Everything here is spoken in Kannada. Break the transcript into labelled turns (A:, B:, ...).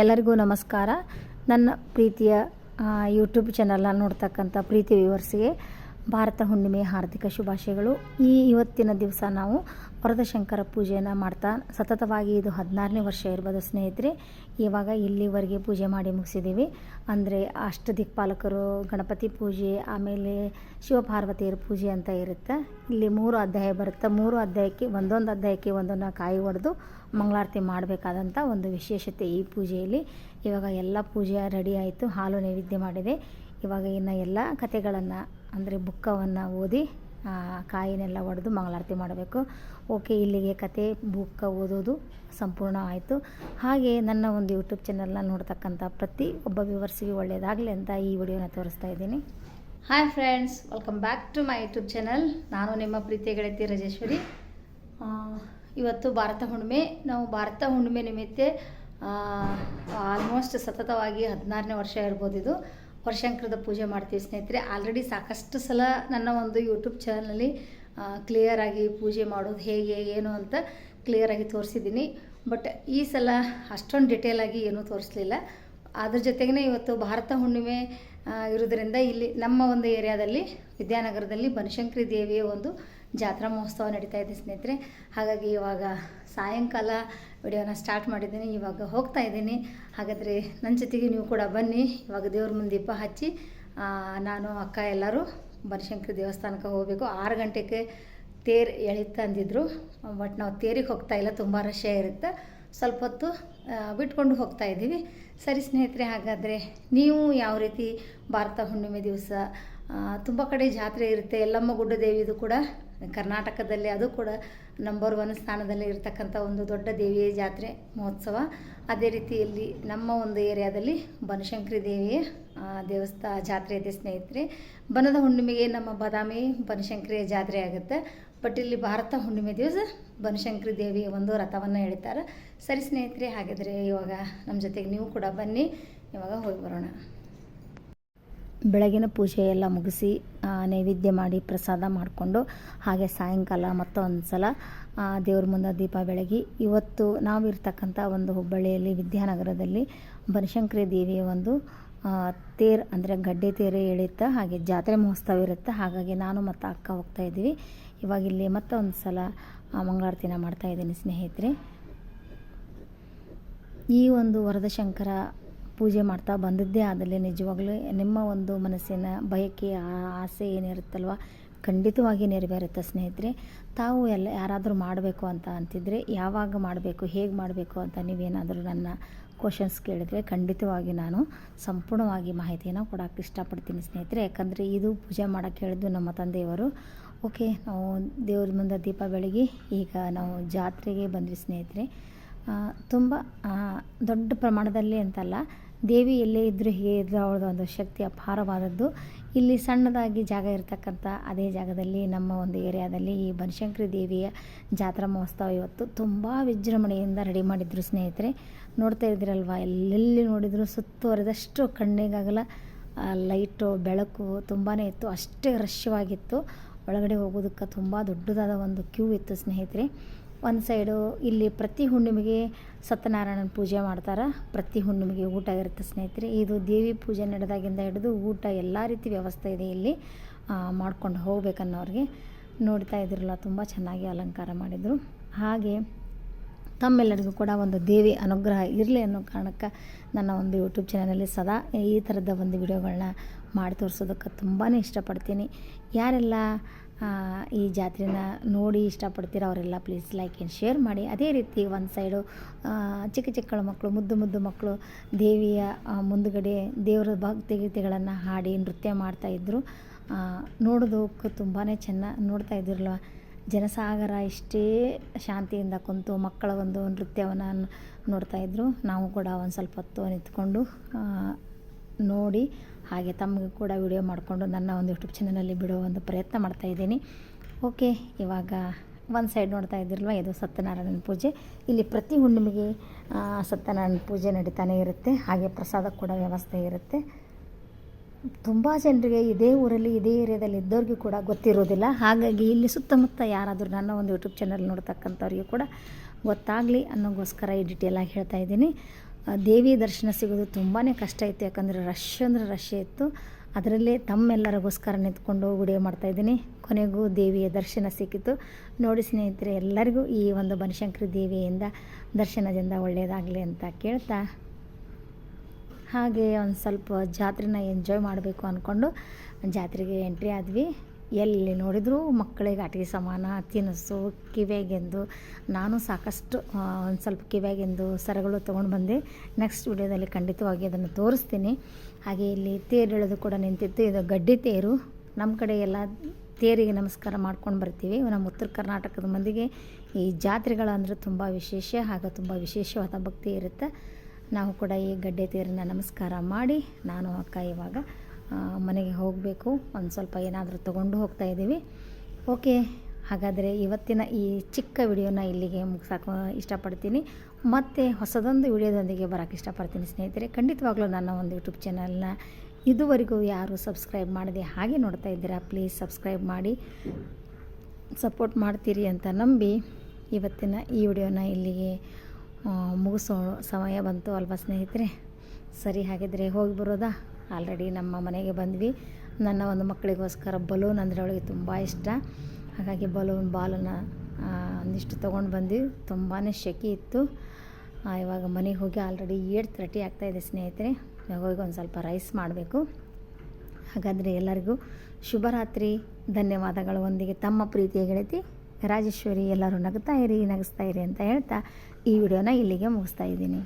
A: ಎಲ್ಲರಿಗೂ ನಮಸ್ಕಾರ. ನನ್ನ ಪ್ರೀತಿಯ ಯೂಟ್ಯೂಬ್ ಚಾನಲ್ನ ನೋಡ್ತಕ್ಕಂಥ ಪ್ರೀತಿ ವ್ಯೂವರ್ಸ್ಗೆ ಭಾರತ ಹುಣ್ಣಿಮೆ ಹಾರ್ದಿಕ ಶುಭಾಶಯಗಳು. ಈ ಇವತ್ತಿನ ದಿವಸ ನಾವು ವರದಶಂಕರ ಪೂಜೆಯನ್ನು ಮಾಡ್ತಾ ಸತತವಾಗಿ ಇದು ಹದಿನಾರನೇ ವರ್ಷ ಇರ್ಬೋದು ಸ್ನೇಹಿತರೆ. ಇವಾಗ ಇಲ್ಲಿವರೆಗೆ ಪೂಜೆ ಮಾಡಿ ಮುಗಿಸಿದ್ದೀವಿ. ಅಂದರೆ ಅಷ್ಟ ದಿಕ್ಪಾಲಕರು, ಗಣಪತಿ ಪೂಜೆ, ಆಮೇಲೆ ಶಿವಪಾರ್ವತಿಯರ ಪೂಜೆ ಅಂತ ಇರುತ್ತೆ. ಇಲ್ಲಿ ಮೂರು ಅಧ್ಯಾಯ ಬರುತ್ತೆ. ಮೂರು ಅಧ್ಯಾಯಕ್ಕೆ, ಒಂದೊಂದು ಅಧ್ಯಾಯಕ್ಕೆ ಒಂದೊಂದು ಕಾಯಿ ಹೊಡೆದು ಮಂಗಳಾರತಿ ಮಾಡಬೇಕಾದಂಥ ಒಂದು ವಿಶೇಷತೆ ಈ ಪೂಜೆಯಲ್ಲಿ. ಇವಾಗ ಎಲ್ಲ ಪೂಜೆ ರೆಡಿ ಆಯಿತು. ಹಾಲು ನೈವೇದ್ಯ ಮಾಡಿದೆ. ಇವಾಗ ಇನ್ನು ಎಲ್ಲ ಕಥೆಗಳನ್ನು, ಅಂದರೆ ಬುಕ್ಕವನ್ನು ಓದಿ ಕಾಯಿನೆಲ್ಲ ಒಡೆದು ಮಂಗಳಾರತಿ ಮಾಡಬೇಕು. ಓಕೆ, ಇಲ್ಲಿಗೆ ಕತೆ ಬುಕ್ಕ ಓದೋದು ಸಂಪೂರ್ಣ ಆಯಿತು. ಹಾಗೆ ನನ್ನ ಒಂದು ಯೂಟ್ಯೂಬ್ ಚಾನಲ್ನ ನೋಡ್ತಕ್ಕಂಥ ಪ್ರತಿ ಒಬ್ಬ ವ್ಯೂವರ್ಸಿಗೆ ಒಳ್ಳೆಯದಾಗಲಿ ಅಂತ ಈ ವಿಡಿಯೋನ ತೋರಿಸ್ತಾ ಇದ್ದೀನಿ. Hi friends welcome back to my YouTube channel ನಾನು ನಿಮ್ಮ ಪ್ರೀತಿಯ ಗೆಳತಿ ರಾಜೇಶ್ವರಿ. ಇವತ್ತು ಭಾರತ ಹುಣ್ಣಿಮೆ. ನಾವು ಭಾರತ ಹುಣ್ಣಿಮೆ ನಿಮಿತ್ತ ಆಲ್ಮೋಸ್ಟ್ ಸತತವಾಗಿ ಹದಿನಾರನೇ ವರ್ಷ ಇರ್ಬೋದು ಇದು. ವರ್ಷಾಂಕರದ ಪೂಜೆ ಮಾಡ್ತೀವಿ ಸ್ನೇಹಿತರೆ. ಆಲ್ರೆಡಿ ಸಾಕಷ್ಟು ಸಲ ನನ್ನ ಒಂದು ಯೂಟ್ಯೂಬ್ ಚಾನಲಲ್ಲಿ ಕ್ಲಿಯರಾಗಿ ಪೂಜೆ ಮಾಡೋದು ಹೇಗೆ, ಏನು ಅಂತ ಕ್ಲಿಯರಾಗಿ ತೋರಿಸಿದ್ದೀನಿ. ಬಟ್ ಈ ಸಲ ಅಷ್ಟೊಂದು ಡಿಟೇಲಾಗಿ ಏನೂ ತೋರಿಸಲಿಲ್ಲ. ಅದ್ರ ಜೊತೆಗೇ ಇವತ್ತು ಭಾರತ ಹುಣ್ಣಿಮೆ ಇರೋದ್ರಿಂದ ಇಲ್ಲಿ ನಮ್ಮ ಒಂದು ಏರಿಯಾದಲ್ಲಿ, ವಿದ್ಯಾನಗರದಲ್ಲಿ ಬನಶಂಕರಿ ದೇವಿಯ ಒಂದು ಜಾತ್ರಾ ಮಹೋತ್ಸವ ನಡೀತಾ ಇದೆ ಸ್ನೇಹಿತರೆ. ಹಾಗಾಗಿ ಇವಾಗ ಸಾಯಂಕಾಲ ವಿಡಿಯೋನ ಸ್ಟಾರ್ಟ್ ಮಾಡಿದ್ದೀನಿ. ಇವಾಗ ಹೋಗ್ತಾ ಇದ್ದೀನಿ. ಹಾಗಾದರೆ ನನ್ನ ಜೊತೆಗೆ ನೀವು ಕೂಡ ಬನ್ನಿ. ಇವಾಗ ದೇವ್ರ ಮುಂದೆ ದೀಪ ಹಚ್ಚಿ ನಾನು, ಅಕ್ಕ ಎಲ್ಲರೂ ಬನಶಂಕರಿ ದೇವಸ್ಥಾನಕ್ಕೆ ಹೋಗಬೇಕು. ಆರು ಗಂಟೆಗೆ ತೇರು ಎಳಿತ ಅಂದಿದ್ರು. ಬಟ್ ನಾವು ತೇರಿಗೆ ಹೋಗ್ತಾ ಇಲ್ಲ. ತುಂಬ ರಶ ಇರುತ್ತೆ ಸ್ವಲ್ಪ ಹೊತ್ತು ಬಿಟ್ಕೊಂಡು ಹೋಗ್ತಾ ಇದ್ದೀವಿ. ಸರಿ ಸ್ನೇಹಿತರೆ, ಹಾಗಾದರೆ ನೀವು ಯಾವ ರೀತಿ ಭಾರತ ಹುಣ್ಣಿಮೆ ದಿವಸ ತುಂಬ ಕಡೆ ಜಾತ್ರೆ ಇರುತ್ತೆ. ಯಲ್ಲಮ್ಮ ಗುಡ್ಡ ದೇವಿದು ಕೂಡ ಕರ್ನಾಟಕದಲ್ಲಿ ಅದು ಕೂಡ ನಂಬರ್ ಒನ್ ಸ್ಥಾನದಲ್ಲಿ ಇರತಕ್ಕಂಥ ಒಂದು ದೊಡ್ಡ ದೇವಿಯ ಜಾತ್ರೆ ಮಹೋತ್ಸವ. ಅದೇ ರೀತಿಯಲ್ಲಿ ನಮ್ಮ ಒಂದು ಏರಿಯಾದಲ್ಲಿ ಬನಶಂಕರಿ ದೇವಿಯ ದೇವಸ್ಥಾ ಜಾತ್ರೆ ಇದೆ ಸ್ನೇಹಿತರೆ. ಬನದ ಹುಣ್ಣಿಮೆಗೆ ನಮ್ಮ ಬಾದಾಮಿ ಬನಶಂಕರಿಯ ಜಾತ್ರೆ ಆಗುತ್ತೆ. ಬಟ್ ಇಲ್ಲಿ ಭಾರತ ಹುಣ್ಣಿಮೆ ದಿವಸ ಬನಶಂಕರಿ ದೇವಿಯ ಒಂದು ರಥವನ್ನು ಎಳಿತಾರೆ. ಸರಿ ಸ್ನೇಹಿತರೆ, ಹಾಗಿದ್ರೆ ಇವಾಗ ನಮ್ಮ ಜೊತೆಗೆ ನೀವು ಕೂಡ ಬನ್ನಿ. ಇವಾಗ ಹೋಗಿ ಬರೋಣ. ಬೆಳಗಿನ ಪೂಜೆ ಎಲ್ಲ ಮುಗಿಸಿ ನೈವೇದ್ಯ ಮಾಡಿ ಪ್ರಸಾದ ಮಾಡಿಕೊಂಡು, ಹಾಗೆ ಸಾಯಂಕಾಲ ಮತ್ತೊಂದು ಸಲ ದೇವ್ರ ಮುಂದೆ ದೀಪ ಬೆಳಗಿ, ಇವತ್ತು ನಾವಿರ್ತಕ್ಕಂಥ ಒಂದು ಹುಬ್ಬಳ್ಳಿಯಲ್ಲಿ, ವಿದ್ಯಾನಗರದಲ್ಲಿ ಬನಶಂಕರಿ ದೇವಿಯ ಒಂದು ತೇರು ಅಂದರೆ ಗಡ್ಡೆ ತೇರು ಎಳೆಯುತ್ತೆ, ಹಾಗೆ ಜಾತ್ರೆ ಮಹೋತ್ಸವ ಇರುತ್ತೆ. ಹಾಗಾಗಿ ನಾನು ಮತ್ತು ಅಕ್ಕ ಹೋಗ್ತಾ ಇದ್ದೀವಿ. ಇವಾಗ ಇಲ್ಲಿ ಮತ್ತೊಂದು ಸಲ ಮಂಗಳಾರತಿನ ಮಾಡ್ತಾ ಇದ್ದೀನಿ ಸ್ನೇಹಿತರೆ. ಈ ಒಂದು ವರದಶಂಕರ ಪೂಜೆ ಮಾಡ್ತಾ ಬಂದಿದ್ದೇ ಆದಲ್ಲಿ ನಿಜವಾಗ್ಲೂ ನಿಮ್ಮ ಒಂದು ಮನಸ್ಸಿನ ಬಯಕೆ ಆಸೆ ಏನಿರುತ್ತಲ್ವ, ಖಂಡಿತವಾಗಿ ನೆರವೇರುತ್ತೆ ಸ್ನೇಹಿತರೆ. ತಾವು ಎಲ್ಲ ಯಾರಾದರೂ ಮಾಡಬೇಕು ಅಂತ ಅಂತಿದ್ರೆ, ಯಾವಾಗ ಮಾಡಬೇಕು, ಹೇಗೆ ಮಾಡಬೇಕು ಅಂತ ನೀವೇನಾದರೂ ನನ್ನ ಕ್ವಶನ್ಸ್ ಕೇಳಿದರೆ ಖಂಡಿತವಾಗಿ ನಾನು ಸಂಪೂರ್ಣವಾಗಿ ಮಾಹಿತಿಯನ್ನು ಕೊಡೋಕ್ಕೆ ಇಷ್ಟಪಡ್ತೀನಿ ಸ್ನೇಹಿತರೆ. ಯಾಕಂದರೆ ಇದು ಪೂಜೆ ಮಾಡೋಕ್ಕೆ ಹೇಳಿದ್ದು ನಮ್ಮ ತಂದೆಯವರು. ಓಕೆ, ನಾವು ದೇವ್ರ ಮುಂದೆ ದೀಪ ಬೆಳಗಿ ಈಗ ನಾವು ಜಾತ್ರೆಗೆ ಬಂದ್ವಿ ಸ್ನೇಹಿತರೆ. ತುಂಬ ದೊಡ್ಡ ಪ್ರಮಾಣದಲ್ಲಿ ಅಂತಲ್ಲ ದೇವಿ ಎಲ್ಲೇ ಇದ್ದರೂ ಹೇಗೆ ಇದ್ದರೂ ಅವಳದು ಒಂದು ಶಕ್ತಿ ಅಪಾರವಾದದ್ದು. ಇಲ್ಲಿ ಸಣ್ಣದಾಗಿ ಜಾಗ ಇರತಕ್ಕಂಥ ಅದೇ ಜಾಗದಲ್ಲಿ ನಮ್ಮ ಒಂದು ಏರಿಯಾದಲ್ಲಿ ಈ ಬನಶಂಕರಿ ದೇವಿಯ ಜಾತ್ರಾ ಮಹೋತ್ಸವ ಇವತ್ತು ತುಂಬ ವಿಜೃಂಭಣೆಯಿಂದ ರೆಡಿ ಮಾಡಿದ್ರು ಸ್ನೇಹಿತರೆ. ನೋಡ್ತಾ ಇದ್ದೀರಲ್ವ? ಎಲ್ಲೆಲ್ಲಿ ನೋಡಿದರೂ ಸುತ್ತುವರೆದಷ್ಟು ಕಣ್ಣಿಗಾಗಲ ಆ, ಲೈಟು ಬೆಳಕು ತುಂಬಾ ಇತ್ತು. ಅಷ್ಟೇ ರಶ್ಯವಾಗಿತ್ತು ಒಳಗಡೆ ಹೋಗೋದಕ್ಕೆ ತುಂಬ ದೊಡ್ಡದಾದ ಒಂದು ಕ್ಯೂ ಇತ್ತು ಸ್ನೇಹಿತರೆ. ಒಂದು ಸೈಡು ಇಲ್ಲಿ ಪ್ರತಿ ಹುಣ್ಣಿಮೆಗೆ ಸತ್ಯನಾರಾಯಣನ ಪೂಜೆ ಮಾಡ್ತಾರೆ, ಪ್ರತಿ ಹುಣ್ಣಿಮೆಗೆ ಊಟ ಇರುತ್ತೆ ಸ್ನೇಹಿತರೆ. ಇದು ದೇವಿ ಪೂಜೆ ನಡೆದಾಗಿಂದ ಹಿಡಿದು ಊಟ ಎಲ್ಲ ರೀತಿ ವ್ಯವಸ್ಥೆ ಇದೆ ಇಲ್ಲಿ ಮಾಡ್ಕೊಂಡು ಹೋಗ್ಬೇಕನ್ನೋರಿಗೆ. ನೋಡ್ತಾ ಇದ್ರಲ್ಲ, ತುಂಬ ಚೆನ್ನಾಗಿ ಅಲಂಕಾರ ಮಾಡಿದರು. ಹಾಗೆ ತಮ್ಮೆಲ್ಲರಿಗೂ ಕೂಡ ಒಂದು ದೇವಿ ಅನುಗ್ರಹ ಇರಲಿ ಅನ್ನೋ ಕಾರಣಕ್ಕೆ ನನ್ನ ಒಂದು ಯೂಟ್ಯೂಬ್ ಚಾನಲಲ್ಲಿ ಸದಾ ಈ ಥರದ ಒಂದು ವಿಡಿಯೋಗಳನ್ನ ಮಾಡಿ ತೋರಿಸೋದಕ್ಕೆ ತುಂಬಾ ಇಷ್ಟಪಡ್ತೀನಿ. ಯಾರೆಲ್ಲ ಈ ಜಾತ್ರೆನ ನೋಡಿ ಇಷ್ಟಪಡ್ತೀರ ಅವರೆಲ್ಲ ಪ್ಲೀಸ್ ಲೈಕ್ ಆ್ಯಂಡ್ ಶೇರ್ ಮಾಡಿ. ಅದೇ ರೀತಿ ಒಂದು ಸೈಡು ಚಿಕ್ಕ ಚಿಕ್ಕ ಮಕ್ಕಳು ಮುದ್ದು ಮುದ್ದು ಮಕ್ಕಳು ದೇವಿಯ ಮುಂದುಗಡೆ ದೇವರ ಭಕ್ತಿ ಗೀತೆಗಳನ್ನು ಹಾಡಿ ನೃತ್ಯ ಮಾಡ್ತಾಯಿದ್ರು ನೋಡೋದಕ್ಕೆ ತುಂಬಾ ಚೆನ್ನ, ನೋಡ್ತಾ ಇದ್ರಲ್ಲ. ಜನಸಾಗರ ಇಷ್ಟೇ ಶಾಂತಿಯಿಂದ ಕುಂತು ಮಕ್ಕಳ ಒಂದು ನೃತ್ಯವನ್ನು ನೋಡ್ತಾಯಿದ್ರು ನಾವು ಕೂಡ ಒಂದು ಸ್ವಲ್ಪ ಹೊತ್ತು ನಿಂತ್ಕೊಂಡು ನೋಡಿ ಹಾಗೆ ತಮಗೆ ಕೂಡ ವಿಡಿಯೋ ಮಾಡಿಕೊಂಡು ನನ್ನ ಒಂದು ಯೂಟ್ಯೂಬ್ ಚಾನಲಲ್ಲಿ ಬಿಡೋ ಒಂದು ಪ್ರಯತ್ನ ಮಾಡ್ತಾ ಇದ್ದೀನಿ. ಓಕೆ ಇವಾಗ ಒಂದು ಸೈಡ್ ನೋಡ್ತಾ ಇದ್ದಿರಲ್ವ? ಇದು ಸತ್ಯನಾರಾಯಣನ ಪೂಜೆ. ಇಲ್ಲಿ ಪ್ರತಿ ಹುಣ್ಣಿಮೆಗೆ ಸತ್ಯನಾರಾಯಣ ಪೂಜೆ ನಡೀತಾನೆ ಇರುತ್ತೆ. ಹಾಗೆ ಪ್ರಸಾದ ಕೂಡ ವ್ಯವಸ್ಥೆ ಇರುತ್ತೆ. ತುಂಬ ಜನರಿಗೆ ಇದೇ ಊರಲ್ಲಿ, ಇದೇ ಏರಿಯಾದಲ್ಲಿ ಇದ್ದವ್ರಿಗೂ ಕೂಡ ಗೊತ್ತಿರೋದಿಲ್ಲ. ಹಾಗಾಗಿ ಇಲ್ಲಿ ಸುತ್ತಮುತ್ತ ಯಾರಾದರೂ ನನ್ನ ಒಂದು ಯೂಟ್ಯೂಬ್ ಚಾನಲ್ ನೋಡ್ತಕ್ಕಂಥವ್ರಿಗೆ ಕೂಡ ಗೊತ್ತಾಗಲಿ ಅನ್ನೋಗೋಸ್ಕರ ಈ ಡೀಟೇಲಾಗಿ ಹೇಳ್ತಾ ಇದ್ದೀನಿ. ದೇವಿ ದರ್ಶನ ಸಿಗೋದು ತುಂಬಾ ಕಷ್ಟ ಇತ್ತು ಯಾಕಂದರೆ ರಶ್ ಅಂದರೆ ರಶ್ ಇತ್ತು. ಅದರಲ್ಲೇ ತಮ್ಮೆಲ್ಲರಿಗೋಸ್ಕರ ನಿಂತ್ಕೊಂಡು ವಿಡಿಯೋ ಮಾಡ್ತಾಯಿದ್ದೀನಿ ಕೊನೆಗೂ ದೇವಿಯ ದರ್ಶನ ಸಿಕ್ಕಿತು. ನೋಡಿ ಸ್ನೇಹಿತರೆ, ಎಲ್ಲರಿಗೂ ಈ ಒಂದು ಬನಶಂಕರಿ ದೇವಿಯಿಂದ ದರ್ಶನದಿಂದ ಒಳ್ಳೆಯದಾಗಲಿ ಅಂತ ಕೇಳ್ತಾ. ಹಾಗೆ ಒಂದು ಸ್ವಲ್ಪ ಜಾತ್ರೆನ ಎಂಜಾಯ್ ಮಾಡಬೇಕು ಅಂದ್ಕೊಂಡು ಜಾತ್ರೆಗೆ ಎಂಟ್ರಿ ಆದ್ವಿ. ಎಲ್ಲಿ ನೋಡಿದರೂ ಮಕ್ಕಳಿಗೆ ಆಟಿಕೆ ಸಮಾನ, ತಿನಿಸು ಕಿವಿಯಾಗೆಂದು ನಾನು ಸಾಕಷ್ಟು ಒಂದು ಸ್ವಲ್ಪ ಕಿವಿಯಾಗೆಂದು ಸರಗಳು ತೊಗೊಂಡು ಬಂದೆ. ನೆಕ್ಸ್ಟ್ ವಿಡಿಯೋದಲ್ಲಿ ಖಂಡಿತವಾಗಿ ಅದನ್ನು ತೋರಿಸ್ತೀನಿ. ಹಾಗೆ ಇಲ್ಲಿ ತೇರು ಎಳೆದು ಕೂಡ ನಿಂತಿತ್ತು. ಇದು ಗಡ್ಡಿ ತೇರು. ನಮ್ಮ ಕಡೆ ಎಲ್ಲ ತೇರಿಗೆ ನಮಸ್ಕಾರ ಮಾಡ್ಕೊಂಡು ಬರ್ತೀವಿ. ನಮ್ಮ ಉತ್ತರ ಕರ್ನಾಟಕದ ಮಂದಿಗೆ ಈ ಜಾತ್ರೆಗಳಂದರೆ ತುಂಬ ವಿಶೇಷ ಹಾಗೆ ತುಂಬ ವಿಶೇಷವಾದ ಭಕ್ತಿ ಇರುತ್ತೆ. ನಾವು ಕೂಡ ಈ ಗಡ್ಡೆ ತೇರನ್ನ ನಮಸ್ಕಾರ ಮಾಡಿ, ನಾನು ಅಕ್ಕ ಇವಾಗ ಮನೆಗೆ ಹೋಗಬೇಕು. ಒಂದು ಸ್ವಲ್ಪ ಏನಾದರೂ ತೊಗೊಂಡು ಹೋಗ್ತಾ ಇದ್ದೀವಿ. ಓಕೆ, ಹಾಗಾದರೆ ಇವತ್ತಿನ ಈ ಚಿಕ್ಕ ವಿಡಿಯೋನ ಇಲ್ಲಿಗೆ ಮುಗಿಸೋಕೆ ಇಷ್ಟಪಡ್ತೀನಿ. ಮತ್ತು ಹೊಸದೊಂದು ವಿಡಿಯೋದೊಂದಿಗೆ ಬರೋಕ್ಕೆ ಇಷ್ಟಪಡ್ತೀನಿ ಸ್ನೇಹಿತರೆ. ಖಂಡಿತವಾಗ್ಲೂ ನನ್ನ ಒಂದು ಯೂಟ್ಯೂಬ್ ಚಾನಲ್ನ ಇದುವರೆಗೂ ಯಾರು ಸಬ್ಸ್ಕ್ರೈಬ್ ಮಾಡದೆ ಹಾಗೆ ನೋಡ್ತಾ ಇದ್ದೀರಾ ಪ್ಲೀಸ್ ಸಬ್ಸ್ಕ್ರೈಬ್ ಮಾಡಿ ಸಪೋರ್ಟ್ ಮಾಡ್ತೀರಿ ಅಂತ ನಂಬಿ ಇವತ್ತಿನ ಈ ವಿಡಿಯೋನ ಇಲ್ಲಿಗೆ ಮುಗಿಸೋ ಸಮಯ ಬಂತು ಅಲ್ವಾ ಸ್ನೇಹಿತರೆ? ಸರಿ, ಹಾಗಿದ್ರೆ ಹೋಗಿ ಬರೋದಾ? ಆಲ್ರೆಡಿ ನಮ್ಮ ಮನೆಗೆ ಬಂದ್ವಿ. ನನ್ನ ಒಂದು ಮಕ್ಕಳಿಗೋಸ್ಕರ ಬಲೂನ್ ಅಂದರೆ ಅವಳಿಗೆ ತುಂಬ ಇಷ್ಟ. ಹಾಗಾಗಿ ಬಲೂನ್ ಬಾಲನ್ನ ಒಂದಿಷ್ಟು ತೊಗೊಂಡು ಬಂದ್ವಿ. ತುಂಬಾ ಶೆಕೆ ಇತ್ತು. ಇವಾಗ ಮನೆಗೆ ಹೋಗಿ ಆಲ್ರೆಡಿ ಏಟ್ ತರ್ಟಿ ಆಗ್ತಾಯಿದೆ ಸ್ನೇಹಿತರೆ. ಹೋಗಿ ಒಂದು ಸ್ವಲ್ಪ ರೈಸ್ ಮಾಡಬೇಕು. ಹಾಗಾದರೆ ಎಲ್ಲರಿಗೂ ಶುಭರಾತ್ರಿ. ಧನ್ಯವಾದಗಳು. ಒಂದಿಗೆ ತಮ್ಮ ಪ್ರೀತಿಯ ಗೆಳತಿ ರಾಜೇಶ್ವರಿ ಎಲ್ಲರೂ ನಗ್ತಾ ಇರಿ, ನಗಿಸ್ತಾ ಇರಿ ಅಂತ ಹೇಳ್ತಾ ಈ ವಿಡಿಯೋನ ಇಲ್ಲಿಗೆ ಮುಗಿಸ್ತಾ ಇದ್ದೀನಿ.